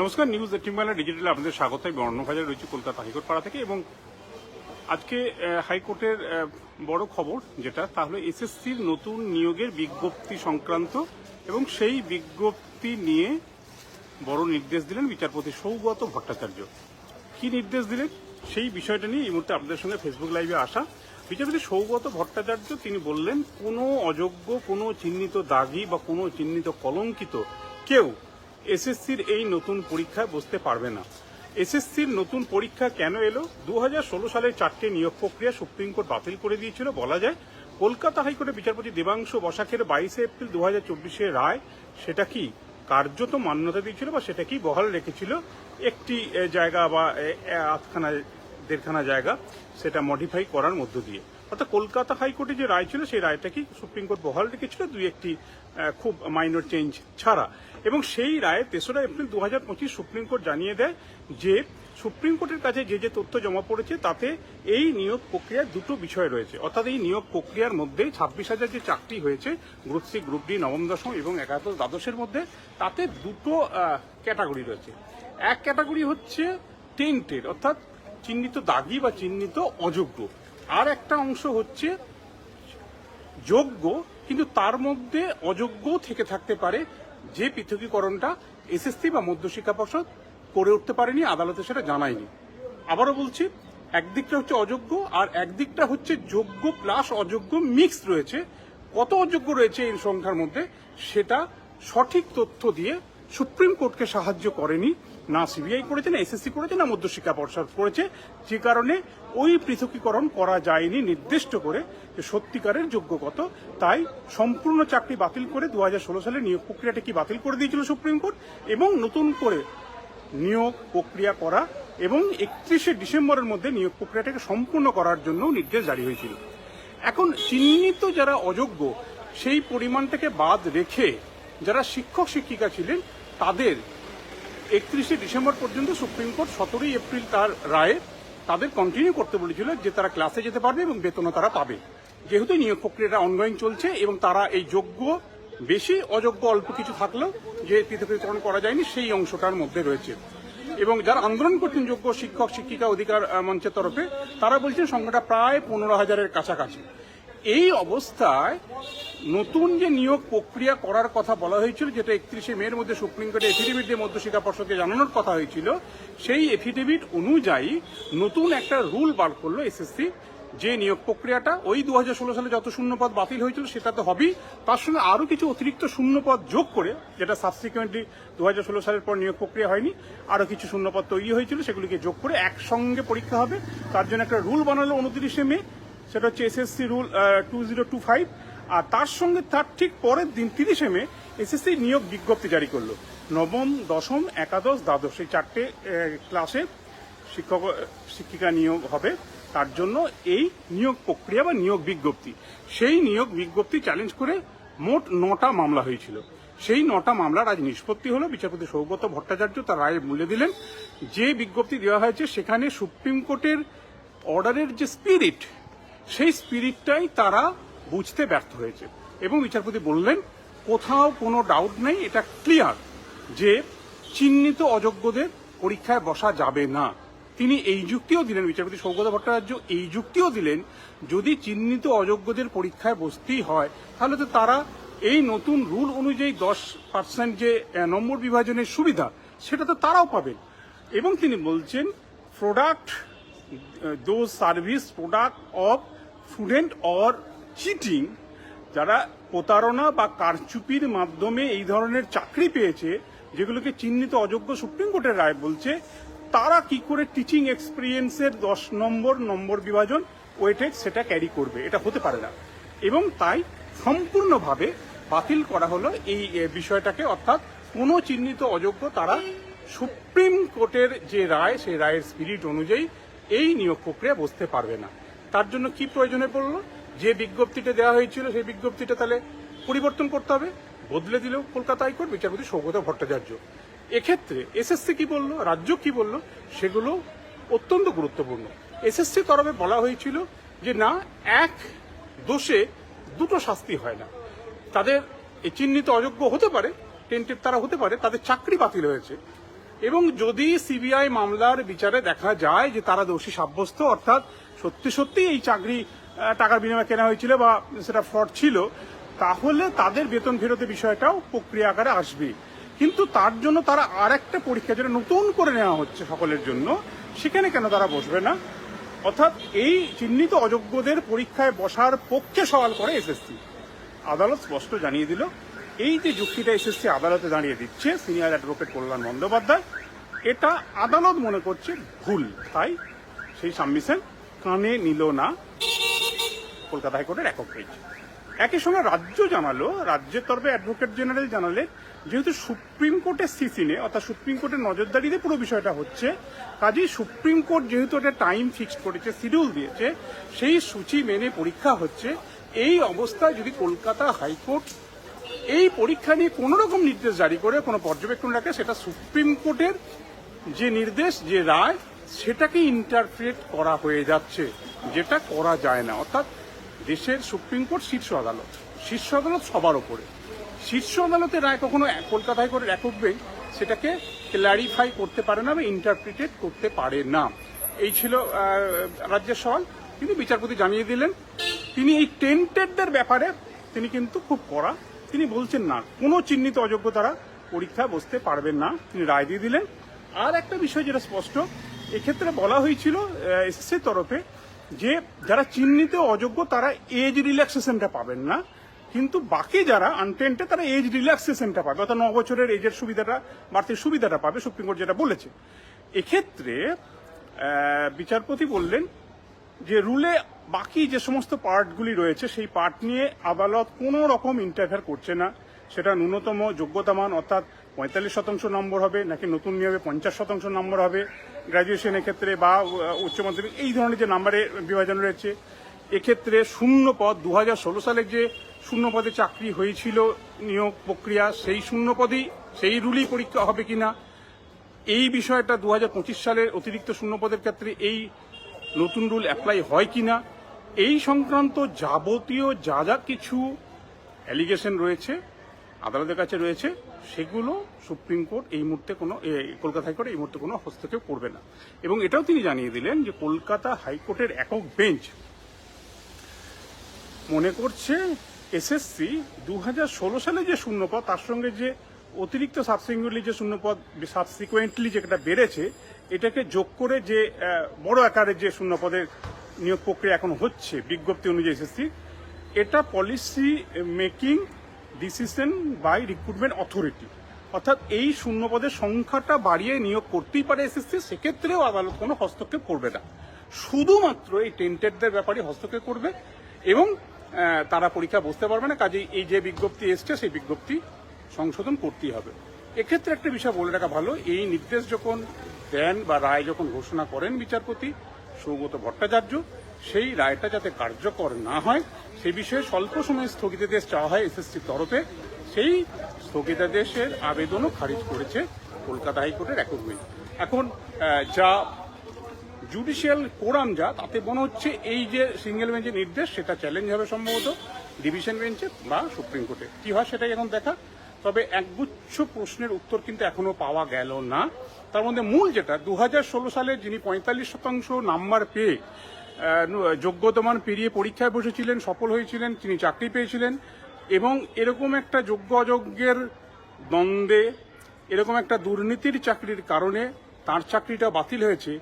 নমস্কার, নিউজ এইটিনবাংলা ডিজিটালে আপনাদের স্বাগত। আমি অর্ণবাজার রয়েছে কলকাতা হাইকোর্ট পাড়া থেকে এবং আজকে হাইকোর্টের বড় খবর যেটা তাহলে এসএসসির নতুন নিয়োগের বিজ্ঞপ্তি সংক্রান্ত এবং সেই বিজ্ঞপ্তি নিয়ে বড় নির্দেশ দিলেন বিচারপতি সৌগত ভট্টাচার্য। কি নির্দেশ দিলেন? সেই বিষয়টা নিয়ে এই মুহূর্তে আপনাদের সঙ্গে ফেসবুক লাইভে আসা। বিচারপতি সৌগত ভট্টাচার্য, তিনি বললেন, কোনো অযোগ্য, কোনো চিহ্নিত দাগি বা কোনো চিহ্নিত কলঙ্কিত কেউ এসএসসির এই নতুন পরীক্ষায় বসতে পারবে না। এসএসসির নতুন পরীক্ষা কেন এলো? দু হাজার ষোলো সালে চারটে নিয়োগ প্রক্রিয়া সুপ্রিম কোর্ট বাতিল করে দিয়েছিল। বলা যায়, কলকাতা হাইকোর্টের বিচারপতি দেবাংশ বসাকের বাইশে এপ্রিল দু হাজার রায় সেটা কি কার্যত মান্যতা দিয়েছিল বা সেটা কি বহাল রেখেছিল? একটি জায়গা বা আধখানা দেড়খানা জায়গা সেটা মডিফাই করার মধ্য দিয়ে। অর্থাৎ কলকাতা হাইকোর্টে যে রায় ছিল, সেই রায়টা কি সুপ্রিম কোর্ট বহাল রেখেছিল? দুই একটি খুব মাইনর চেঞ্জ ছাড়া। এবং সেই রায়ে তেসরা এপ্রিল দু হাজার পঁচিশ সুপ্রিম কোর্ট জানিয়ে দেয় যে, সুপ্রিম কোর্টের কাছে যে যে তথ্য জমা পড়েছে, তাতে এই নিয়োগ প্রক্রিয়ার দুটো বিষয় রয়েছে। অর্থাৎ এই নিয়োগ প্রক্রিয়ার মধ্যে ছাব্বিশ হাজার যে চাকরি হয়েছে, গ্রুপ সি, গ্রুপ ডি, নবম দশম এবং একাদশ দ্বাদশের মধ্যে, তাতে দুটো ক্যাটাগরি রয়েছে। এক ক্যাটাগরি হচ্ছে টেন্টেড অর্থাৎ চিহ্নিত দাগি বা চিহ্নিত অযোগ্য। আর একটা অংশ হচ্ছে যোগ্য, কিন্তু তার মধ্যে অযোগ্য থেকে থাকতে পারে। যে পৃথকীকরণটা এসএসসি বা মধ্যশিক্ষা পর্ষদ করে উঠতে পারেনি, আদালতে সেটা জানায়নি। আবারও বলছি, একদিকটা হচ্ছে অযোগ্য আর একদিকটা হচ্ছে যোগ্য প্লাস অযোগ্য মিক্স রয়েছে। কত অযোগ্য রয়েছে এই সংখ্যার মধ্যে, সেটা সঠিক তথ্য দিয়ে সুপ্রিম কোর্টকে সাহায্য করেনি। না সিবিআই করেছে, না এসএসসি করেছে, না মধ্যশিক্ষা পর্ষদ করেছে, যে কারণে ওই পৃথকীকরণ করা যায়নি নির্দিষ্ট করে যে সত্যিকারের যোগ্য কত। তাই সম্পূর্ণ চাকরি বাতিল করে দু হাজার ষোলো সালে নিয়োগ প্রক্রিয়াটা কি বাতিল করে দিয়েছিল সুপ্রিম কোর্ট? এবং নতুন করে নিয়োগ প্রক্রিয়া করা এবং একত্রিশে ডিসেম্বরের মধ্যে নিয়োগ প্রক্রিয়াটাকে সম্পূর্ণ করার জন্য নির্দেশ জারি হয়েছিল। এখন চিহ্নিত যারা অযোগ্য, সেই পরিমাণটাকে বাদ রেখে যারা শিক্ষক শিক্ষিকা ছিলেন, তাদের একত্রিশে ডিসেম্বর পর্যন্ত সুপ্রিম কোর্ট সতেরোই এপ্রিল তার রায়ে তাদের কন্টিনিউ করতে বলেছিল যে তারা ক্লাসে যেতে পারবে এবং বেতনও তারা পাবে। যেহেতু নিয়োগ প্রক্রিয়াটা অনগোয়িং চলছে এবং তারা এই যোগ্য, বেশি অযোগ্য অল্প কিছু থাকলেও যে পৃথকীকরণ করা যায়নি, সেই অংশটার মধ্যে রয়েছে। এবং যারা আন্দোলন করছেন যোগ্য শিক্ষক, শিক্ষিকা অধিকার মঞ্চের তরফে, তারা বলছেন সংখ্যাটা প্রায় পনেরো হাজারের কাছাকাছি। এই অবস্থায় নতুন যে নিয়োগ প্রক্রিয়া করার কথা বলা হয়েছিল, যেটা একত্রিশে মের মধ্যে সুপ্রিম কোর্টে এফিডেভিট দিয়ে মধ্যশিক্ষা পর্ষদকে জানানোর কথা হয়েছিল, সেই এফিডেভিট অনুযায়ী নতুন একটা রুল বার করল এসএসসি যে নিয়োগ প্রক্রিয়াটা। ওই দু হাজার ষোলো সালে যত শূন্যপদ বাতিল হয়েছিল, সেটা তো হবেই। তার সঙ্গে আরও কিছু অতিরিক্ত শূন্যপদ যোগ করে, যেটা সাবসিকুয়েন্টলি দু হাজার ষোলো সালের পর নিয়োগ প্রক্রিয়া হয়নি, আরও কিছু শূন্যপদ তৈরি হয়েছিল, সেগুলিকে যোগ করে একসঙ্গে পরীক্ষা হবে। তার জন্য একটা রুল বানালো উনত্রিশে মে। সেটা হচ্ছে SSC rule two zero two five আর তার সঙ্গে তার ঠিক পরের দিন, তিরিশে মে এসএসসি নিয়োগ বিজ্ঞপ্তি জারি করল। নবম, দশম, একাদশ, দ্বাদশ এই চারটে ক্লাসে শিক্ষক, শিক্ষিকা নিয়োগ হবে। তার জন্য এই নিয়োগ প্রক্রিয়া বা নিয়োগ বিজ্ঞপ্তি, সেই নিয়োগ বিজ্ঞপ্তি চ্যালেঞ্জ করে মোট নটা মামলা হয়েছিল। সেই নটা মামলার আজ নিষ্পত্তি হলো। বিচারপতি সৌগত ভট্টাচার্য তার রায়ে মূল্যে দিলেন। যে বিজ্ঞপ্তি দেওয়া হয়েছে, সেখানে সুপ্রিম কোর্টের অর্ডারের যে স্পিরিট সেই স্পিরিটটাই তারা বুঝতে ব্যর্থ হয়েছে। এবং বিচারপতি বললেন, কোথাও কোনো ডাউট নেই, এটা ক্লিয়ার যে চিহ্নিত অযোগ্যদের পরীক্ষায় বসা যাবে না। তিনি এই যুক্তিও দিলেন, বিচারপতি সৌগত ভট্টাচার্য এই যুক্তিও দিলেন, যদি চিহ্নিত অযোগ্যদের পরীক্ষায় বসতেই হয়, তাহলে তো তারা এই নতুন রুল অনুযায়ী দশ পার্সেন্ট যে নম্বর বিভাজনের সুবিধা, সেটা তো তারাও পাবেন। এবং তিনি বলছেন product those service product of student or cheating, যারা প্রতারণা বা কারচুপির মাধ্যমে এই ধরনের চাকরি পেয়েছে, যেগুলোকে চিহ্নিত অযোগ্য সুপ্রিম কোর্টের রায় বলছে, তারা কি করে টিচিং এক্সপিরিয়েন্সের দশ নম্বর নম্বর বিভাজন ওয়েটেজ সেটা ক্যারি করবে? এটা হতে পারে না। এবং তাই সম্পূর্ণভাবে বাতিল করা হলো এই বিষয়টাকে, অর্থাৎ কোনো চিহ্নিত অযোগ্য তারা সুপ্রিম কোর্টের যে রায়, সেই রায়ের স্পিরিট অনুযায়ী এই নিয়োগ প্রক্রিয়া বসতে পারবে না। তার জন্য কি প্রয়োজনে পড়ল? যে বিজ্ঞপ্তিটা দেওয়া হয়েছিল, সেই বিজ্ঞপ্তিটা তাহলে পরিবর্তন করতে হবে, বদলে দিলেও কলকাতা হাইকোর্ট বিচারপতি সৌগত ভট্টাচার্য। এক্ষেত্রে এসএসসি কি বলল, রাজ্য কি বলল, সেগুলো অত্যন্ত গুরুত্বপূর্ণ। এসএসসি তরফে বলা হয়েছিল যে না, এক দোষে দুটো শাস্তি হয় না। তাদের চিহ্নিত অযোগ্য হতে পারে, টেন্টেড তারা হতে পারে, তাদের চাকরি বাতিল হয়েছে। এবং যদি সিবিআই মামলার বিচারে দেখা যায় যে তারা দোষী সাব্যস্ত, অর্থাৎ সত্যি সত্যি এই চাকরি টাকার বিনিময়ে কেনা হয়েছিল বা সেটা ফ্রড ছিল, তাহলে তাদের বেতন ফেরতের বিষয়টাও প্রক্রিয়া আকারে আসবে। কিন্তু তার জন্য তারা আর একটা পরীক্ষা যেটা নতুন করে নেওয়া হচ্ছে সকলের জন্য, সেখানে কেন তারা বসবে না? অর্থাৎ এই চিহ্নিত অযোগ্যদের পরীক্ষায় বসার পক্ষে সওয়াল করে এসএসসি আদালত স্পষ্ট জানিয়ে দিল, এই যে যুক্তিটা এসএসসি আদালতে দাঁড়িয়ে দিচ্ছে, সিনিয়র অ্যাডভোকেট কল্যাণ বন্দ্যোপাধ্যায়, এটা আদালত মনে করছে ভুল। তাই সেই সাবমিশন কানে নিল না। কলকাতা হাইকোর্টের একক বেঞ্চ একই সঙ্গে রাজ্য জানালো, রাজ্যের তরফে অ্যাডভোকেট জেনারেল জানালে, যেহেতু সুপ্রিম কোর্টের সিসিনে অর্থাৎ সুপ্রিম কোর্টের নজরদারিতে পুরো বিষয়টা হচ্ছে, কাজেই সুপ্রিম কোর্ট যেহেতু একটা টাইম ফিক্স করেছে শিডিউল দিয়েছে, সেই সূচি মেনে পরীক্ষা হচ্ছে। এই অবস্থায় যদি কলকাতা হাইকোর্ট এই পরীক্ষা নিয়ে কোনো রকম নির্দেশ জারি করে, কোনো পর্যবেক্ষণ রাখে, সেটা সুপ্রিম কোর্টের যে নির্দেশ, যে রায় সেটাকে ইন্টারপ্রিট করা হয়ে যাচ্ছে, যেটা করা যায় না। অর্থাৎ দেশের সুপ্রিম কোর্ট শীর্ষ আদালত শীর্ষ আদালত সবার ওপরে। শীর্ষ আদালতের রায় কখনো এক- কলকাতা হাইকোর্টের একক সেটাকে ক্ল্যারিফাই করতে পারে না বা ইন্টারপ্রিটেড করতে পারে না। এই ছিল রাজ্যের সওয়াল। কিন্তু বিচারপতি জানিয়ে দিলেন, তিনি এই টেন্টেডদের ব্যাপারে তিনি কিন্তু খুব কড়া। তিনি বলছেন না, কোনো চিহ্নিত অযোগ্য তারা পরীক্ষা বসতে পারবেন না। তিনি রায় দিয়ে দিলেন। আর একটা বিষয় যেটা স্পষ্ট এক্ষেত্রে বলা হয়েছিল এসএসসির তরফে যে যারা চিহ্নিত অযোগ্য, তারা এজ রিল্যাক্সেশনটা পাবেন না। কিন্তু বাকি যারা আনটেন্টে তারা এজ রিল্যাক্সেশনটা পাবে। অর্থাৎ ন বছরের এজের সুবিধাটা বাড়তি সুবিধাটা পাবে সুপ্রিম কোর্ট যেটা বলেছে। এক্ষেত্রে বিচারপতি বললেন যে রুলে বাকি যে সমস্ত পার্টগুলি রয়েছে, সেই পার্ট নিয়ে আদালত কোনো রকম ইন্টারফেয়ার করছে না। সেটা ন্যূনতম যোগ্যতামান অর্থাৎ পঁয়তাল্লিশ শতাংশ নম্বর হবে, নাকি নতুন নিয়মে পঞ্চাশ শতাংশ নম্বর হবে। গ্র্যাজুয়েশনের ক্ষেত্রে বা উচ্চ মাধ্যমিক, এই ধরনের যে নাম্বারে বিভাজন রয়েছে, এক্ষেত্রে শূন্য পদ দু হাজার ষোলো সালে যে শূন্য পদে চাকরি হয়েছিল, নিয়োগ প্রক্রিয়া, সেই শূন্য পদেই, সেই রুলই পরীক্ষা হবে কিনা, এই বিষয়টা দু হাজার পঁচিশ সালের অতিরিক্ত শূন্য পদের ক্ষেত্রে এই নতুন রুল অ্যাপ্লাই হয় কিনা, এই সংক্রান্ত যাবতীয় যা যা কিছু অ্যালিগেশন রয়েছে, আদালতের কাছে রয়েছে সেগুলো সুপ্রিম কোর্ট এই মুহূর্তে কোনো কলকাতা হাইকোর্ট এই মুহূর্তে কোনো হস্তক্ষেপ করবে না। এবং এটাও তিনি জানিয়ে দিলেন যে কলকাতা হাইকোর্টের একক বেঞ্চ মনে করছে এসএসসি দু হাজার ষোলো সালে যে শূন্যপদ, তার সঙ্গে যে অতিরিক্ত সাবসিকুয়েন্টলি যে শূন্যপদ, সাবসিকুয়েন্টলি যেটা বেড়েছে, এটাকে যোগ করে যে বড় আকারের যে শূন্যপদের নিয়োগ প্রক্রিয়া এখন হচ্ছে, বিজ্ঞপ্তি অনুযায়ী এসএসসি এটা policy making decision by recruitment authority অর্থাৎ এই শূন্যপদের সংখ্যাটা বাড়িয়ে নিয়োগ করতেই পারে এসএসসি সেক্ষেত্রেও আদালত কোনো হস্তক্ষেপ করবে না। শুধুমাত্র এই টেন্টেডদের ব্যাপারে হস্তক্ষেপ করবে এবং তারা পরীক্ষা বসতে পারবে না, কাজেই এই যে বিজ্ঞপ্তি এসছে, সেই বিজ্ঞপ্তি সংশোধন করতেই হবে। এক্ষেত্রে একটা বিষয় বলে রাখা ভালো, এই নির্দেশ যখন দেন বা রায় যখন ঘোষণা করেন বিচারপতি, সৌগত ভট্টাচার্য সেই রায়টা যাতে কার্যকর না হয়, সে বিষয়ে স্বল্প সময়ে স্থগিতাদেশ চাওয়া হয় এসএসসির তরফে। সেই স্থগিতাদেশের আবেদনও খারিজ করেছে কলকাতা হাইকোর্টের একক এখন যা জুডিশিয়াল কোরাম যা, তাতে মনে হচ্ছে এই যে সিঙ্গেল বেঞ্চের নির্দেশ, সেটা চ্যালেঞ্জ হবে সম্ভবত ডিভিশন বেঞ্চে বা সুপ্রিম কোর্টে। কি হয় সেটাই এখন দেখা। তবে একগুচ্ছ প্রশ্নের উত্তর কিন্তু এখনও পাওয়া গেল না। তার মধ্যে মূল যেটা দু হাজার ষোলো সালে যিনি পঁয়তাল্লিশ শতাংশ নাম্বার পেয়ে যোগ্যতমান পেরিয়ে পরীক্ষায় বসেছিলেন, সফল হয়েছিলেন, তিনি চাকরি পেয়েছিলেন এবং এরকম একটা যোগ্য অযোগ্যের দ্বন্দ্বে, এরকম একটা দুর্নীতির চাকরির কারণে তার চাকরিটা বাতিল হয়েছে,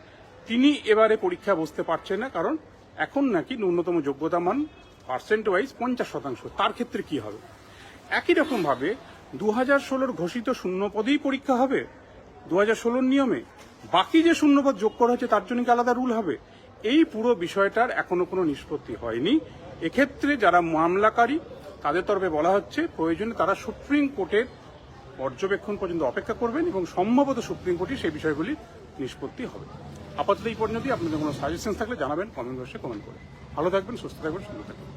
তিনি এবারে পরীক্ষা বসতে পারছেন না, কারণ এখন নাকি ন্যূনতম যোগ্যতা মান পার্সেন্ট ওয়াইজ পঞ্চাশ শতাংশ। তার ক্ষেত্রে কি হবে? একই রকম ভাবে দু হাজার ষোলোর ঘোষিত শূন্যপদেই পরীক্ষা হবে দু হাজার ষোলোর নিয়মে। বাকি যে শূন্যপদ যোগ করা হয়েছে, তার জন্য কি আলাদা রুল হবে? এই পুরো বিষয়টার এখনও কোনো নিষ্পত্তি হয়নি। এক্ষেত্রে যারা মামলাকারী, তাদের তরফে বলা হচ্ছে প্রয়োজনে তারা সুপ্রিম কোর্টের পর্যবেক্ষণ পর্যন্ত অপেক্ষা করবেন এবং সম্ভবত সুপ্রিম কোর্টে সেই বিষয়গুলি নিষ্পত্তি হবে। আপাতত এই পর্যন্তই। আপনাদের কোনো সাজেশন থাকলে জানাবেন কমেন্ট বক্সে কমেন্ট করে ভালো থাকবেন, সুস্থ থাকবেন, সুন্দর থাকবেন।